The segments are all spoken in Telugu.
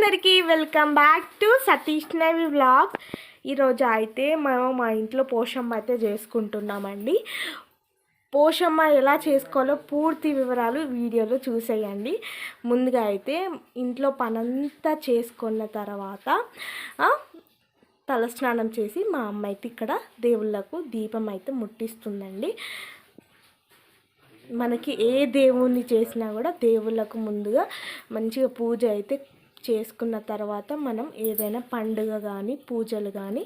అందరికీ welcome back to Satish Navi blog ఈరోజు అయితే మనం మా ఇంట్లో పోషమ్మ అయితే చేసుకుంటున్నామండి. పోషమ్మ ఎలా చేసుకోవాలో పూర్తి వివరాలు వీడియోలో చూసేయండి. ముందుగా అయితే ఇంట్లో పనంతా చేసుకున్న తర్వాత తలస్నానం చేసి మా అమ్మ అయితే ఇక్కడ దేవుళ్ళకు దీపం అయితే ముట్టిస్తుందండి. మనకి ఏ దేవుణ్ణి చేసినా కూడా దేవుళ్ళకు ముందుగా మంచిగా పూజ అయితే చేసుకున్న తర్వాత మనం ఏదైనా పండుగ కానీ పూజలు కానీ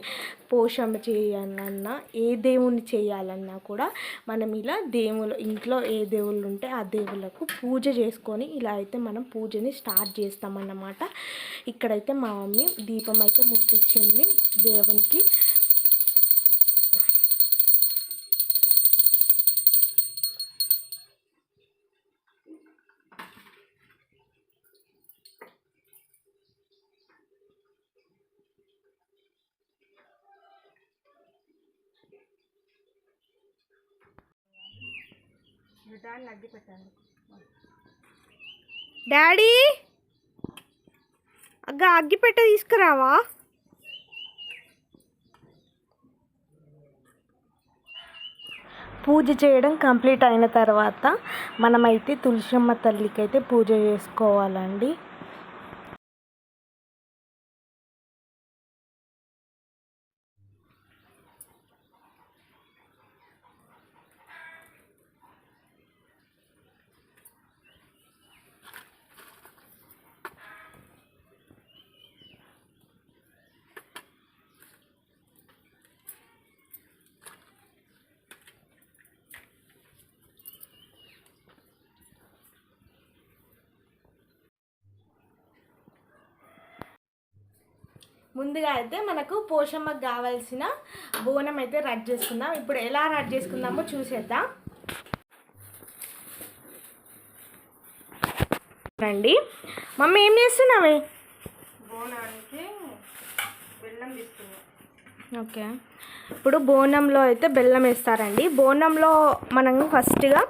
పోషణ చేయాలన్నా ఏ దేవుణ్ణి చేయాలన్నా కూడా మనం ఇలా దేవుళ్ళు ఇంట్లో ఏ దేవుళ్ళు ఉంటే ఆ దేవుళ్ళకు పూజ చేసుకొని ఇలా అయితే మనం పూజని స్టార్ట్ చేస్తామన్నమాట. ఇక్కడైతే మా మమ్మీ దీపం అయితే ముట్టించింది దేవునికి. డాడీ! అగ్గ అగ్గిపెట్ట తీసుకురావా? పూజ చేయడం కంప్లీట్ అయిన తర్వాత మనమైతే తులసమ్మ తల్లికి అయితే పూజ చేసుకోవాలండి. ముందుగా అయితే మనకు పోషమ్మకు కావాల్సిన బోనం అయితే రెడీ చేసుకుందాం. ఇప్పుడు ఎలా రెడీ చేసుకుందామో చూసేద్దాం. రండి. మమ్మీ ఏం చేస్తున్నావే? బోనానికి బెల్లం తీసుకున్నాం. ఓకే. ఇప్పుడు బోనంలో అయితే బెల్లం వేస్తారండి. బోనంలో మనం ఫస్ట్గా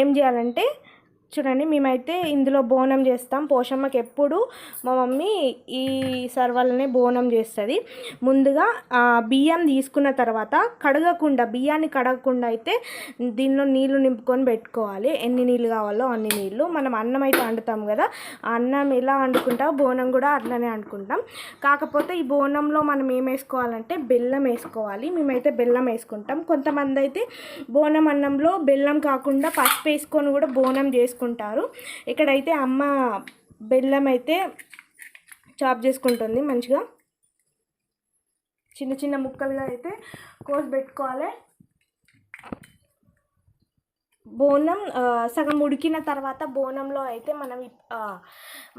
ఏం చేయాలంటే చూడండి మేమైతే ఇందులో బోనం చేస్తాం. పోషమ్మకి ఎప్పుడు మా మమ్మీ ఈ సర్వాలనే బోనం చేస్తుంది. ముందుగా బియ్యం తీసుకున్న తర్వాత కడగకుండా బియ్యాన్ని కడగకుండా అయితే దీనిలో నీళ్ళు నింపుకొని పెట్టుకోవాలి. ఎన్ని నీళ్ళు కావాలో అన్ని నీళ్ళు మనం అన్నం అయితే వండుతాం కదా ఆ అన్నం ఎలా వండుకుంటాం బోనం కూడా అట్లనే వండుకుంటాం కాకపోతే ఈ బోనంలో మనం ఏం వేసుకోవాలంటే బెల్లం వేసుకోవాలి. మేమైతే బెల్లం వేసుకుంటాం. కొంతమంది అయితే బోనం అన్నంలో బెల్లం కాకుండా పసుపు వేసుకొని కూడా బోనం చేసుకుంటాం చేసుకుంటారు. ఇక్కడైతే అమ్మ బెల్లం అయితే చాప్ చేసుకుంటుంది మంచిగా. చిన్న చిన్న ముక్కలుగా అయితే కోసి పెట్టుకోవాలి. బోనం సగం ఉడికిన తర్వాత బోనంలో అయితే మనం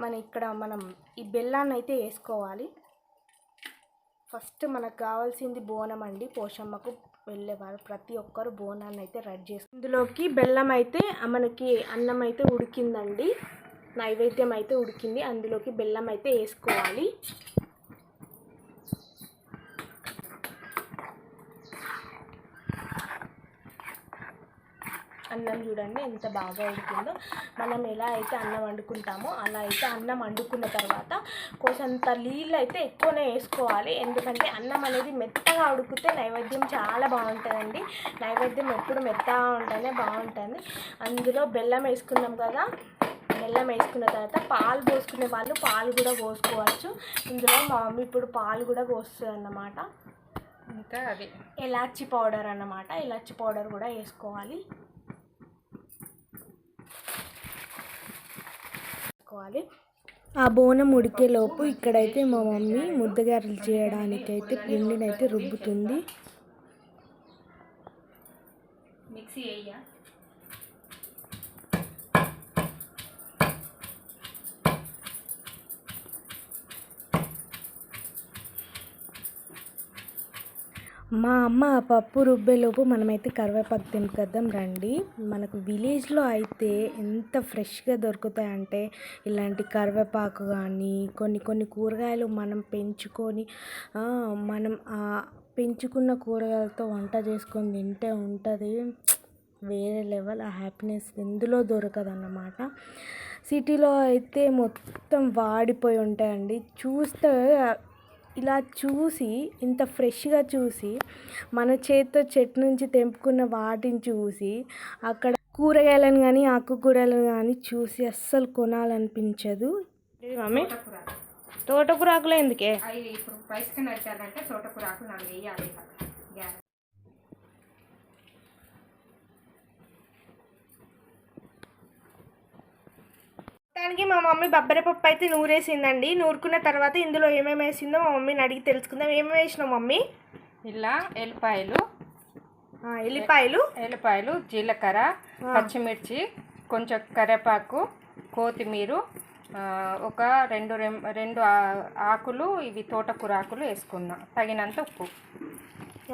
మన ఇక్కడ మనం ఈ బెల్లాన్ని అయితే వేసుకోవాలి. ఫస్ట్ మనకు కావాల్సింది బోనం అండి పోషమ్మకు వెళ్ళేవారు ప్రతి ఒక్కరు బోనాన్ని అయితే రెడీ చేసి ఇందులోకి బెల్లం అయితే మనకి అన్నం అయితే ఉడికిందండి. నైవేద్యం అయితే ఉడికింది. అందులోకి బెల్లం అయితే వేసుకోవాలి. అన్నం చూడండి ఎంత బాగా ఉడికిందో. మనం ఎలా అయితే అన్నం వండుకుంటామో అలా అయితే అన్నం వండుకున్న తర్వాత కొంచెంత నీళ్ళు అయితే ఎక్కువనే వేసుకోవాలి. ఎందుకంటే అన్నం అనేది మెత్తగా ఉడికితే నైవేద్యం చాలా బాగుంటుందండి. నైవేద్యం ఎప్పుడు మెత్తగా ఉంటేనే బాగుంటుంది. అందులో బెల్లం వేసుకున్నాం కదా బెల్లం వేసుకున్న తర్వాత పాలు పోసుకునే వాళ్ళు పాలు కూడా పోసుకోవచ్చు. ఇందులో మా మమ్మీ ఇప్పుడు పాలు కూడా పోస్తుంది అన్నమాట. ఇంకా అది. ఎలాచి పౌడర్ అన్నమాట. ఎలాచి పౌడర్ కూడా వేసుకోవాలి. వేసుకోవాలి ఆ బోనం ఉడికేలోపు ఇక్కడైతే మా మమ్మీ ముద్దగారెలు చేయడానికి అయితే పిండిని అయితే రుబ్బుతుంది. మిక్సీ మా అమ్మ పప్పు రుబ్బేలోపు మనమైతే కరివేపాకు తెంపుకొద్దాం రండి. మనకు విలేజ్లో అయితే ఎంత ఫ్రెష్గా దొరుకుతాయంటే ఇలాంటి కరివేపాకు కానీ కొన్ని కొన్ని కూరగాయలు మనం పెంచుకొని మనం పెంచుకున్న కూరగాయలతో వంట చేసుకొని తింటే ఉంటుంది. వేరే లెవెల్ ఆ హ్యాపీనెస్ ఎందులో దొరకదన్నమాట. సిటీలో అయితే మొత్తం వాడిపోయి ఉంటాయండి. చూస్తే ఇలా చూసి ఇంత ఫ్రెష్గా చూసి మన చేతితో చెట్టు నుంచి తెంపుకున్న వాటిని చూసి అక్కడ కూరగాయలను కానీ ఆకుకూరలను కానీ చూసి అస్సలు కొనాలనిపించదు. మమ్మీ. తోటకూర ఆకులు ఎందుకే తోటకూర ఆకులు వేయాలి దానికి మా మమ్మీ బబ్బరి పప్పు అయితే నూరేసిందండి. నూరుకున్న తర్వాత ఇందులో ఏమేమి వేసిందో మా మమ్మీని అడిగి తెలుసుకుందాం. ఏమేమి వేసినావు మమ్మీ? ఇలా ఎల్లిపాయలు ఎల్లిపాయలు. ఎల్లిపాయలు జీలకర్ర పచ్చిమిర్చి కొంచెం కరివేపాకు కొత్తిమీర ఒక రెండు రెండు ఆకులు ఇవి తోటకూర ఆకులు వేసుకున్నా. తగినంత ఉప్పు.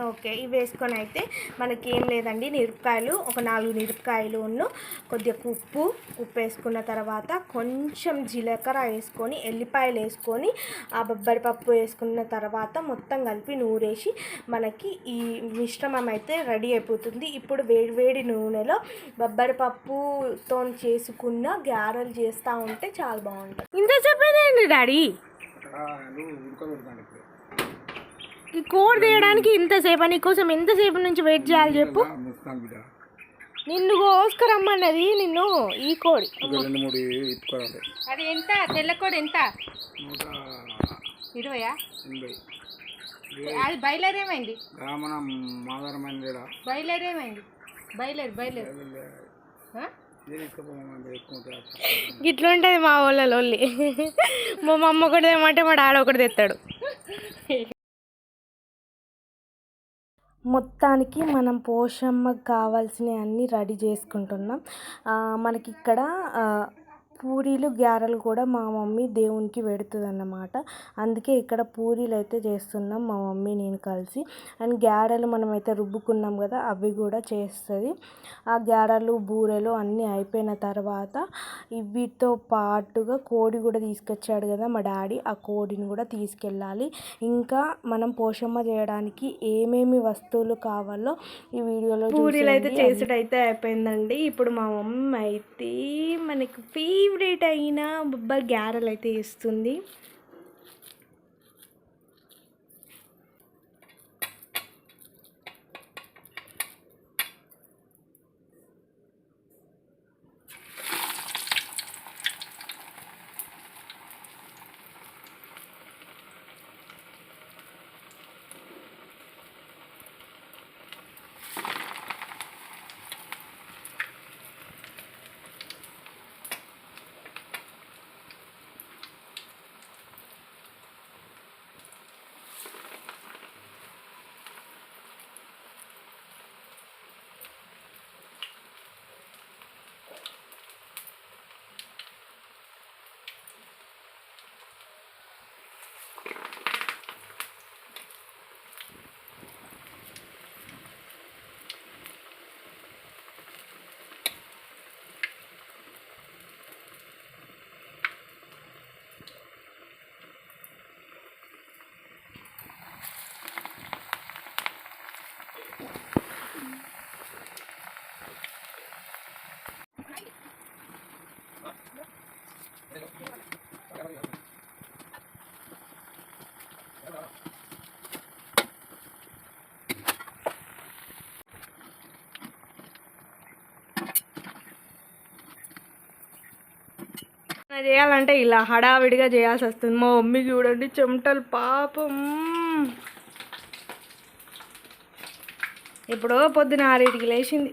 ఓకే ఇవి వేసుకొని అయితే మనకి ఏం లేదండి మిరపకాయలు ఒక నాలుగు మిరపకాయలు ఉన్ను కొద్దిగా ఉప్పు ఉప్పు వేసుకున్న తర్వాత కొంచెం జీలకర్ర వేసుకొని ఎల్లిపాయలు వేసుకొని ఆ బొబ్బరి పప్పు వేసుకున్న తర్వాత మొత్తం కలిపి నూరేసి మనకి ఈ మిశ్రమం అయితే రెడీ అయిపోతుంది. ఇప్పుడు వేడి వేడి నూనెలో బొబ్బరి పప్పుతో చేసుకున్న గారెలు చేస్తూ ఉంటే చాలా బాగుంటుంది. ఇంత చెప్పేదేంటి డాడీ? ఈ కోడ్ తీయడానికి ఇంతసేపు నీకోసం ఎంతసేపు నుంచి వెయిట్ చేయాలి చెప్పు. నిన్ను కోసుకురమ్మన్నది నిన్ను ఈ కోడి. అది ఎంత? తెల్లకోడి ఎంత? నూట ఇరవయా? అది బయలర్ ఏమైంది? కూడా బయలర్ ఏమైంది? బయలర్ బయలర్. ఇట్లా ఉంటుంది మా వాళ్ళ లొల్లి మా మమ్మ ఒకటి తెమ్మంటే మా డాడీ ఒకటి తెస్తాడు మొత్తానికి మనం పోషమ్మకు కావాల్సినవి అన్నీ రెడీ చేసుకుంటున్నాం. మనకి ఇక్కడ పూరీలు గ్యారెలు కూడా మా మమ్మీ దేవునికి పెడుతుంది అన్నమాట అందుకే ఇక్కడ పూరీలు అయితే చేస్తున్నాం మా మమ్మీ నేను కలిసి. అండ్ గ్యారెలు మనం అయితే రుబ్బుకున్నాం కదా అవి కూడా చేస్తుంది. ఆ గ్యారెలు బూరెలు అన్నీ అయిపోయిన తర్వాత వీటితో పాటుగా కోడి కూడా తీసుకొచ్చాడు కదా మా డాడీ ఆ కోడిని కూడా తీసుకెళ్ళాలి. ఇంకా మనం పోషమ్మ చేయడానికి ఏమేమి వస్తువులు కావాలో ఈ వీడియోలో పూరీలు అయితే చేసుడు అయితే అయిపోయిందండి. ఇప్పుడు మా మమ్మీ అయితే మనకి ఫేవరెట్ అయిన బొబ్బర్ గ్యారెలు అయితే ఇస్తుంది. చేయాలంటే ఇలా హడావిడిగా చేయాల్సి వస్తుంది. మా మమ్మీ చూడండి చెమటలు పాపం. ఎప్పుడో పొద్దున ఆరింటికి లేచింది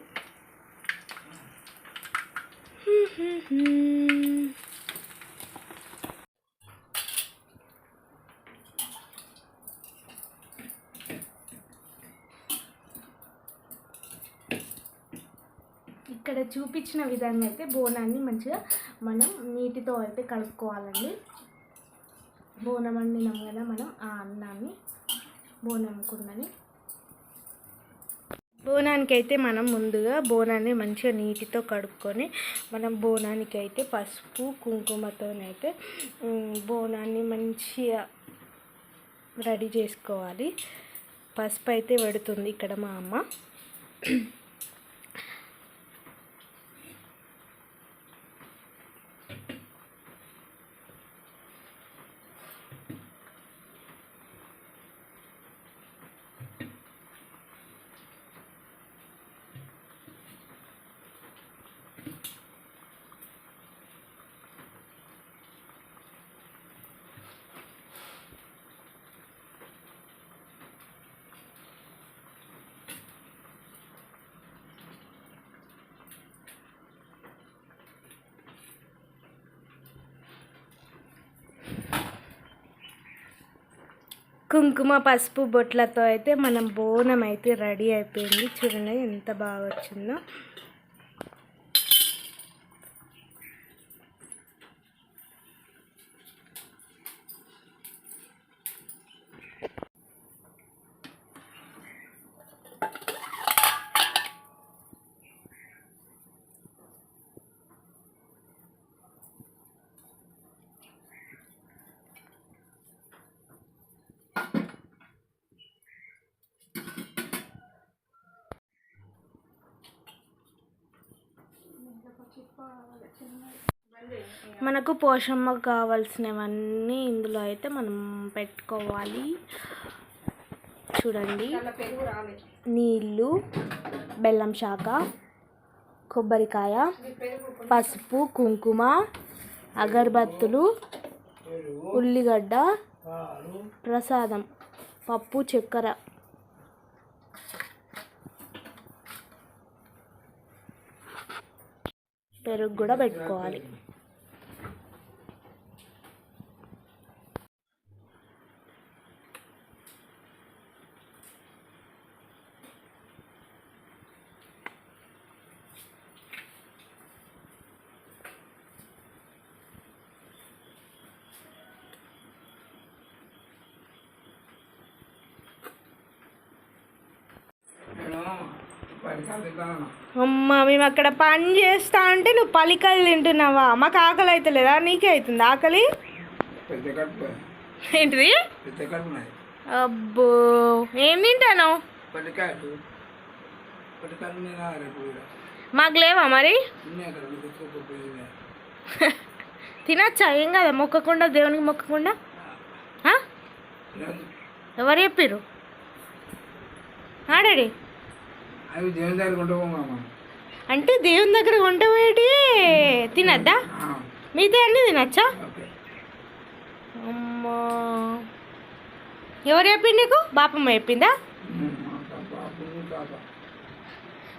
ఇక్కడ చూపించిన విధంగా అయితే బోనాన్ని మంచిగా మనం నీటితో అయితే కలుపుకోవాలండి. బోనం వండినాం కదా మనం ఆ అన్నాన్ని బోనం కుందని. బోనానికి అయితే మనం ముందుగా బోనాన్ని మంచిగా నీటితో కడుక్కొని మనం బోనానికి అయితే పసుపు కుంకుమతోనైతే బోనాన్ని మంచిగా రెడీ చేసుకోవాలి. పసుపు అయితే పెడుతుంది ఇక్కడ మా అమ్మ. కుంకుమ పసుపు బొట్లతో అయితే మనం బోనం అయితే రెడీ అయిపోయింది. చూడండి ఎంత బాగా వచ్చిందో. మనకు పోషమ్మకు కావాల్సినవన్నీ ఇందులో అయితే మనం పెట్టుకోవాలి. చూడండి. నీళ్ళు బెల్లం శాఖ కొబ్బరికాయ పసుపు కుంకుమ అగరబత్తులు ఉల్లిగడ్డ ప్రసాదం పప్పు చక్కెర. పెరుగు కూడా పెట్టుకోవాలి నేను పలికాలు తింటాను అమ్మ మేము అక్కడ పని చేస్తా అంటే నువ్వు పలికలు తింటున్నావా? మాకు ఆకలి అవుతలేదా నీకే అవుతుంది ఆకలి? ఏంటిది? అబ్బో ఏం తింటాను మాకు లేవా మరి? తినచ్చా? ఏం కదా మొక్కకుండా దేవునికి మొక్కకుండా? ఎవరు చెప్పిర్రు? ఆడాడి? అవి దేవుని దగ్గర కొంటాము అంటే దేవుని దగ్గర వేటి తినద్దా? మిగతా అన్నీ తినచ్చా? అమ్మా. ఎవరు చెప్పింది నీకు? బాపమ్మ చెప్పిందా?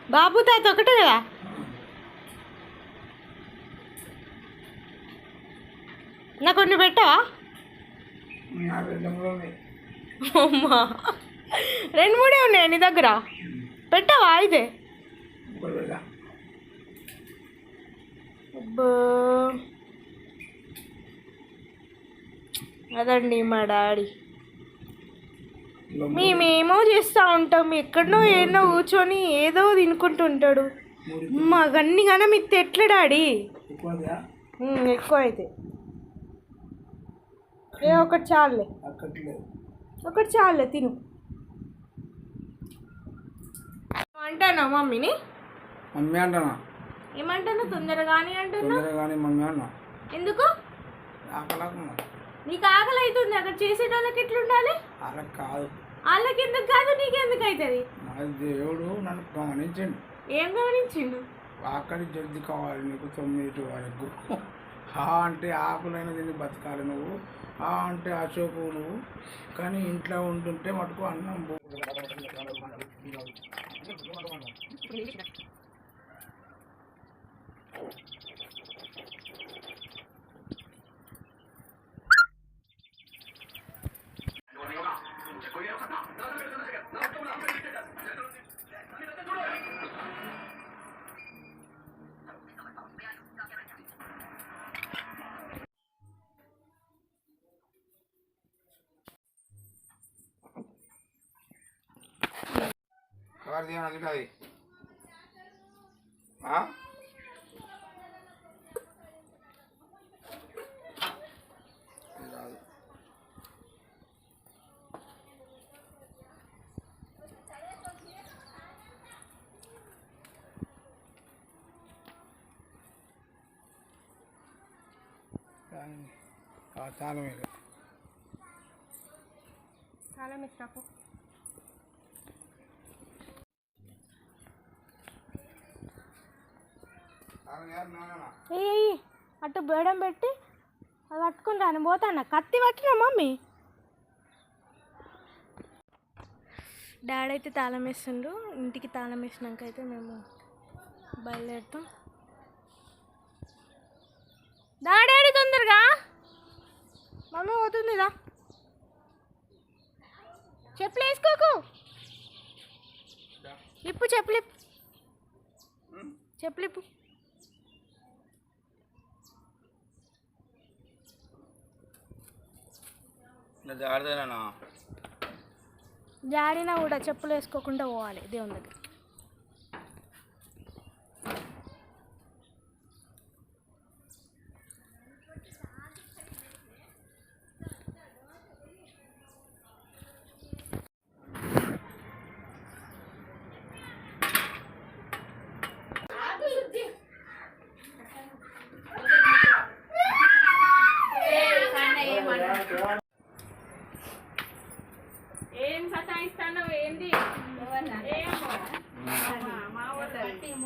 బాబు తాత. ఒకటే కదా? నాకు కొన్ని పెట్టవా? నా రెండు మూడే ఉన్నాయి నీ దగ్గర? పెట్టవా అబ్బో. అదండి మా డాడీ. మేమేమో చేస్తూ ఉంటాం ఎక్కడనో ఏడనో కూర్చొని ఏదో తినుకుంటూ ఉంటాడు మాకన్నీ కానీ మీకు ఎట్లా డాడీ. ఎక్కువ అయితే ఏ ఒకటి చాలులే. అక్కట్లేదు ఒకటి చాలులే తిను. అంటానా మమ్మీని? మమ్మీ అంటానా ఏమంటాను తొందరగానే అంటున్నా తొందరగా కానీ మమ్మీ అన్నా ఎందుకు? ఆకలాకున్నా. నీకు ఆకలి అవుతుంది అక్కడ చేసేటోళ్ళకి ఎట్లుండాలి? అలా కాదు. వాళ్ళకి ఎందుకు కాదు నీకెందుకు అవుతుంది మా దేవుడు నన్ను గమనించండి. ఏం గమనించిండు? ఆకలి జల్ది కావాలి నీకు తొమ్మిది వరకు. హా అంటే ఆకులైన తిని బతకాలి నువ్వు. ఆ అంటే అశోకు నువ్వు. కానీ ఇంట్లో ఉంటుంటే మటుకు అన్నం Dua rumah, dua. పో- ఎవరిది అది కాదు ఆ? ఇది కాదు. కానీ ఆ తాళం మీద చాలా మిస్టాపు తాళం వేయాలి నాన్న. ఏ అటు బేడం పెట్టి అది పట్టుకుని రాని. పోతాను? కత్తి పట్టినా మమ్మీ? డాడీ అయితే తాళం వేస్తుండ్రు. ఇంటికి తాళం వేసినాక అయితే మేము బయలుదేరుతాం. డాడీ తొందరగా? మమ్మీ పోతుందిదా చెప్పులు వేసుకోకు. ఇప్పు చెప్పులు ఇప్పు. చెప్పులు ఇప్పు. జాడినా కూడా చెప్పులు వేసుకోకుండా పోవాలి దేవుని దగ్గర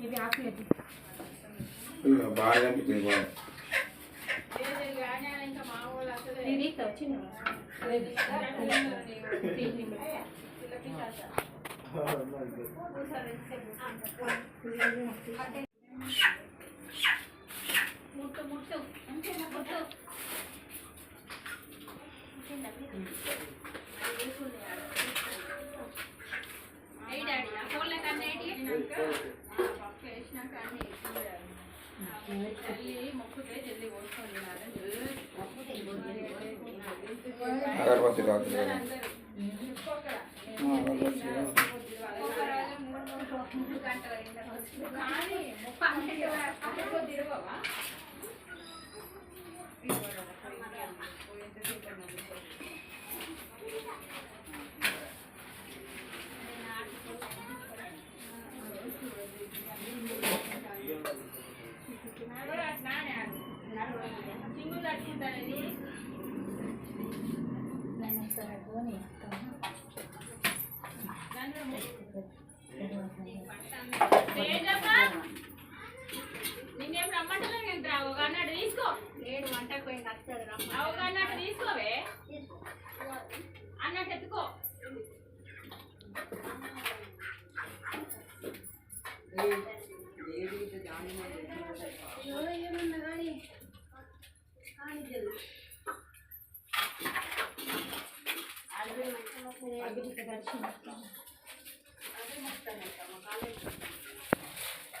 కొడు మగరం బాగా కనిపించింది బాగా అగరబత్తి కాదు. నిన్నేం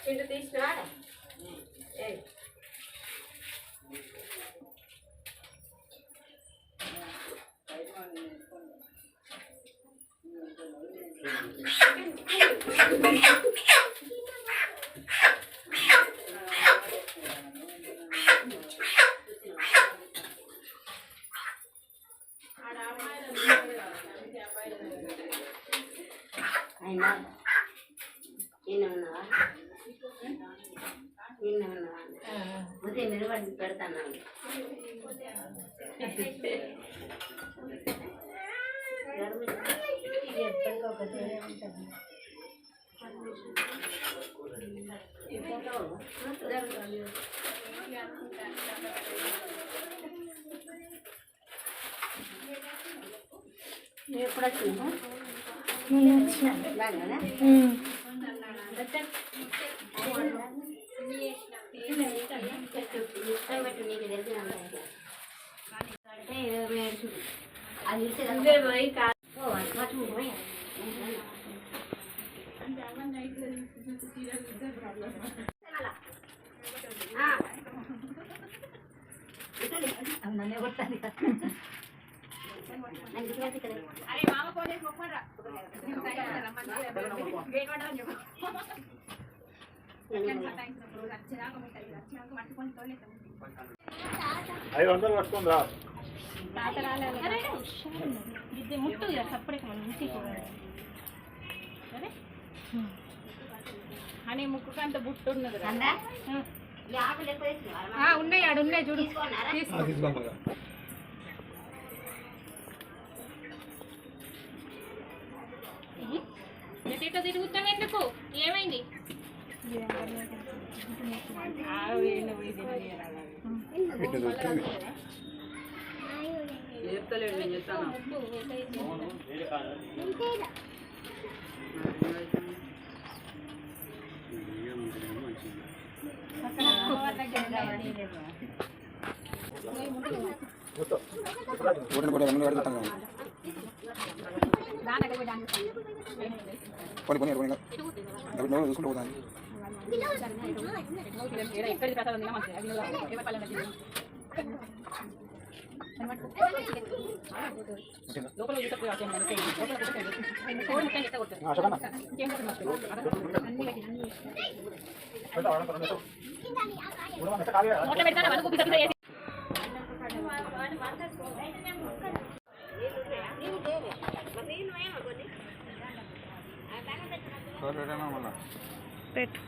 ఇటు తీసుకురా అయినా నిన్న ఉన్నావా నిన్న ఉన్నావా ఉదయం నిలబడి పెడతాను ఎప్పుడు వచ్చినా బాగా అది పోయి అరే మామ పోలీస్ మొక్కరా ఐదు వందలు పట్టుకుందా ఇది ముట్టు సపరేట్ మనం అని ముక్కుకంత బుట్టు ఉన్నది ఉన్నాయి ఆడ ఉన్నాయి చూడు. ఎటు తిరుగుతాం ఎందుకు? ఏమైంది? ఓడిన కూడా రెండు చూసుకుంటూ పోతాను. మళ్ళీ పెట్టు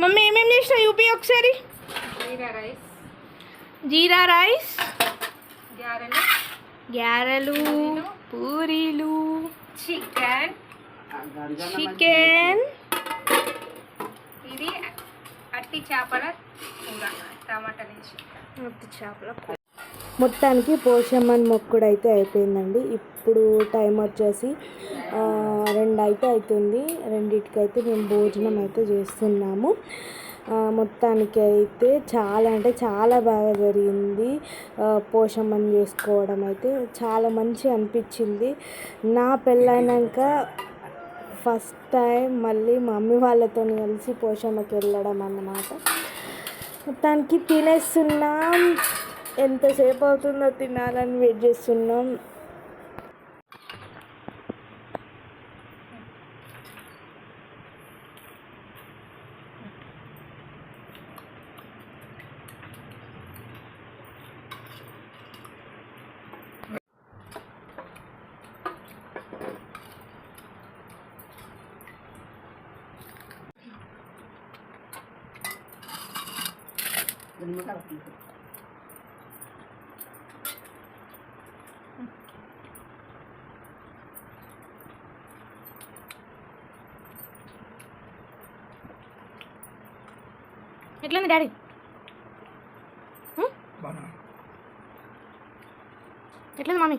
మమ్మీ ఏమేమి చేసినా యూపీ ఒకసారి జీరా రైస్ జీరా రైస్ గ్యారెలు పూరీలు చికెన్. చికెన్. ఇది అట్టి చేపల కూర టమాటా వేసి చేపల మొత్తానికి పోషమ్మన్ మొక్కుడు అయితే అయిపోయిందండి. ఇప్పుడు టైం వచ్చేసి రెండు అయితే అవుతుంది. రెండింటికి అయితే మేము భోజనం అయితే చేస్తున్నాము. మొత్తానికి అయితే చాలా అంటే చాలా బాగా జరిగింది. పోషమ్మని చేసుకోవడం అయితే చాలా మంచి అనిపించింది. నా పెళ్ళైనాక ఫస్ట్ టైం మళ్ళీ మా మమ్మీ వాళ్ళతో కలిసి పోషమ్మకి వెళ్ళడం అన్నమాట. మొత్తానికి తినేస్తున్నాం. ఎంతసేపు అవుతుందో తినాలని వెయిట్ చేస్తున్నాం. ఎట్లుంది డాడీ బాగా ఎట్లుంది మమ్మీ